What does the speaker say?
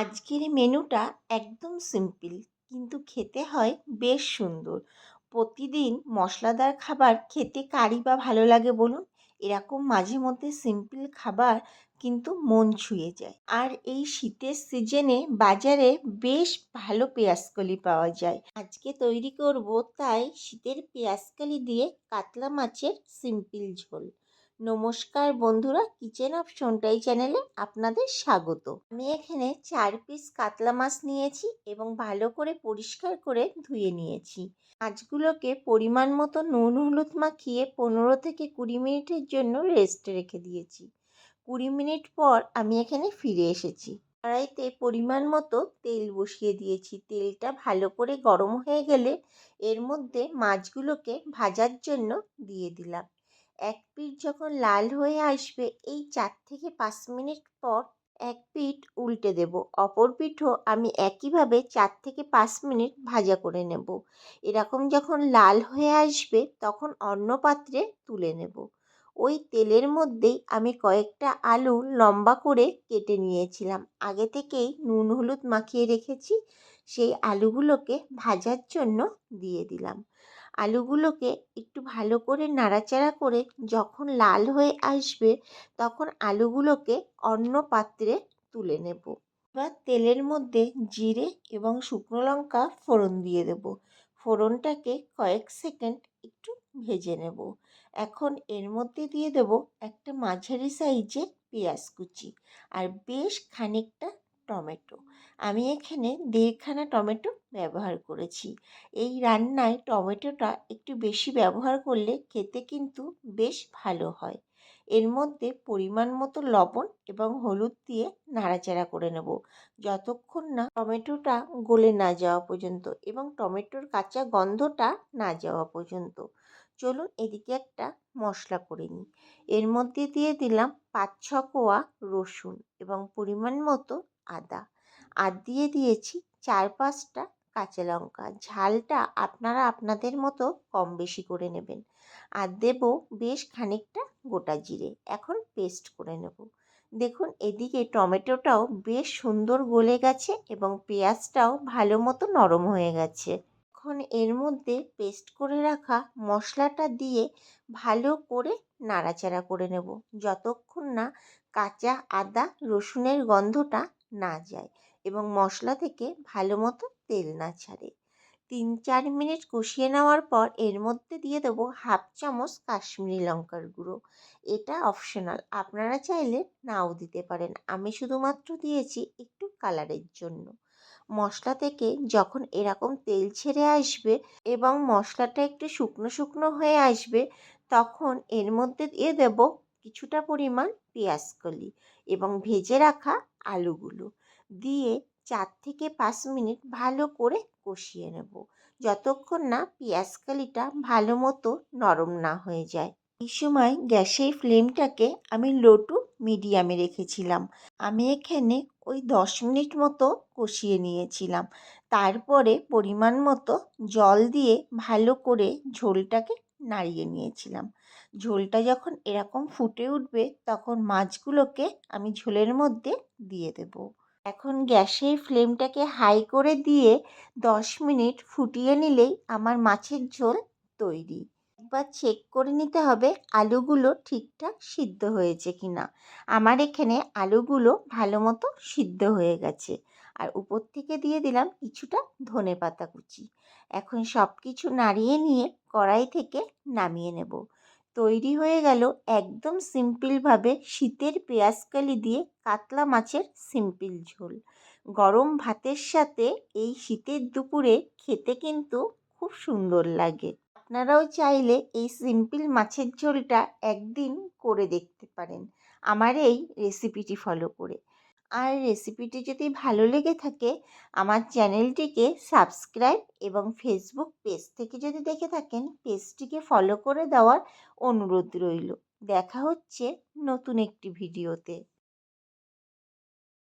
আজকের মেনুটা একদম সিম্পল, কিন্তু খেতে হয় বেশ সুন্দর। প্রতিদিন মশলাদার খাবার খেতে কারই বা ভালো লাগে বলুন? এরকম মাঝে মধ্যে সিম্পল খাবার কিন্তু মন ছুঁয়ে যায়। আর এই শীতের সিজনে বাজারে বেশ ভালো পেঁয়াজকলি পাওয়া যায়। আজকে তৈরি করব তাই শীতের পেঁয়াজকলি দিয়ে কাতলা মাছের সিম্পল ঝোল। নমস্কার বন্ধুরা, কিচেন অফ সোনটাই চ্যানেলে আপনাদের স্বাগত। আমি এখানে চার পিস কাতলা মাছ নিয়েছি এবং ভালো করে পরিষ্কার করে ধুয়ে নিয়েছি। মাছগুলোকে পরিমাণ মতো নুন হলুদ মাখিয়ে পনেরো থেকে কুড়ি মিনিটের জন্য রেস্ট রেখে দিয়েছি। কুড়ি মিনিট পর আমি এখানে ফিরে এসেছি। কড়াইতে পরিমাণ মতো তেল বসিয়ে দিয়েছি। তেলটা ভালো করে গরম হয়ে গেলে এর মধ্যে মাছগুলোকে ভাজার জন্য দিয়ে দিলাম। এক পিঠ যখন লাল হয়ে আসবে, এই চার থেকে পাঁচ মিনিট পর এক পিঠ উল্টে দেব। অপর পিঠও আমি একইভাবে চার থেকে পাঁচ মিনিট ভাজা করে নেব। এরকম যখন লাল হয়ে আসবে, তখন অন্য পাত্রে তুলে নেব। ওই তেলের মধ্যেই আমি কয়েকটা আলু লম্বা করে কেটে নিয়েছিলাম। আগে থেকেই নুন হলুদ মাখিয়ে রেখেছি। সেই আলুগুলোকে ভাজার জন্য দিয়ে দিলাম। আলুগুলোকে একটু ভালো করে নাড়াচাড়া করে যখন লাল হয়ে আসবে তখন আলুগুলোকে অন্য পাত্রে তুলে নেব। এবার তেলের মধ্যে জিরে এবং শুকনো লঙ্কা ফোড়ন দিয়ে দেব। ফোড়নটাকে কয়েক সেকেন্ড একটু ভেজে নেব। এখন এর মধ্যে দিয়ে দেব একটা মাঝারি সাইজের পেঁয়াজ কুচি। আর বেশ খানিকটা টমেটো। আমি এখানে দেড়খানা টমেটো ব্যবহার করেছি। এই রান্নায় টমেটোটা একটু বেশি ব্যবহার করলে খেতে কিন্তু বেশ ভালো হয়। এর মধ্যে পরিমাণ মতো লবণ এবং হলুদ দিয়ে নাড়াচাড়া করে নেব। যতক্ষণ না টমেটোটা গলে না যাওয়া পর্যন্ত এবং টমেটোর কাঁচা গন্ধটা না যাওয়া পর্যন্ত। চলুন এদিকে একটা মশলা করে নিই। এর মধ্যে দিয়ে দিলাম পাঁচ ছ কোয়া রসুন এবং পরিমাণ মতো আদা। আর দিয়ে দিয়েছি চার পাঁচটা কাঁচা লঙ্কা ঝালটা আপনারা আপনাদের মতো কম বেশি করে নেবেন। আর দেব বেশ খানিকটা গোটা জিরে। এখন পেস্ট করে নেব। দেখুন, এদিকে টমেটোটাও বেশ সুন্দর গলে গেছে এবং পেঁয়াজটাও ভালো মতো নরম হয়ে গেছে। এখন এর মধ্যে পেস্ট করে রাখা মশলাটা দিয়ে ভালো করে নাড়াচাড়া করে নেব। যতক্ষণ না কাঁচা আদা রসুনের গন্ধটা না যায়। এবং মশলা থেকে ভালো মতো তেল না ছাড়ে। তিন চার মিনিট কষিয়ে নেওয়ার পর এর মধ্যে দিয়ে দেবো হাফ চামচ কাশ্মীরি লঙ্কার গুঁড়ো। এটা অপশনাল, আপনারা চাইলে নাও দিতে পারেন। আমি শুধুমাত্র দিয়েছি একটু কালারের জন্য। মশলা থেকে যখন এরকম তেল ছেড়ে আসবে এবং মশলাটা একটু শুকনো শুকনো হয়ে আসবে, তখন এর মধ্যে দিয়ে দেব কিছুটা পরিমাণ পেঁয়াজকলি এবং ভেজে রাখা আলুগুলো। দিয়ে চার থেকে পাঁচ মিনিট ভালো করে কষিয়ে নেব। যতক্ষণ না পেঁয়াজকালিটা ভালো মতো নরম না হয়ে যায়। এই সময় গ্যাসের ফ্লেমটাকে আমি লো টু মিডিয়ামে রেখেছিলাম। আমি এখানে ওই দশ মিনিট মতো কষিয়ে নিয়েছিলাম। তারপরে পরিমাণ মতো জল দিয়ে ভালো করে ঝোলটাকে নাড়িয়ে নিয়েছিলাম। ঝোলটা যখন এরকম ফুটে উঠবে তখন মাছগুলোকে আমি ঝোলের মধ্যে দিয়ে দেব। এখন গ্যাসের ফ্লেমটাকে হাই করে দিয়ে দশ মিনিট ফুটিয়ে নিলেই আমার মাছের ঝোল তৈরি। একবার চেক করে নিতে হবে আলুগুলো ঠিকঠাক সিদ্ধ হয়েছে কি না আমার এখানে আলুগুলো ভালো মতো সিদ্ধ হয়ে গেছে। আর উপর থেকে দিয়ে দিলাম কিছুটা ধনে পাতা কুচি। এখন সব কিছু নাড়িয়ে নিয়ে কড়াই থেকে নামিয়ে নেব। তৈরি হয়ে গেল একদম সিম্পলভাবে শীতের পেঁয়াজকালি দিয়ে কাতলা মাছের সিম্পল ঝোল। গরম ভাতের সাথে এই শীতের দুপুরে খেতে কিন্তু খুব সুন্দর লাগে। আপনারাও চাইলে এই সিম্পল মাছের ঝোলটা একদিন করে দেখতে পারেন। আমার এই রেসিপিটি ফলো করে। আর রেসিপিটি যদি ভালো লেগে থাকে, আমার চ্যানেলটিকে সাবস্ক্রাইব এবং ফেসবুক পেজ থেকে যদি দেখে থাকেন পেজটিকে ফলো করে দেওয়ার অনুরোধ রইল। দেখা হচ্ছে নতুন একটি ভিডিওতে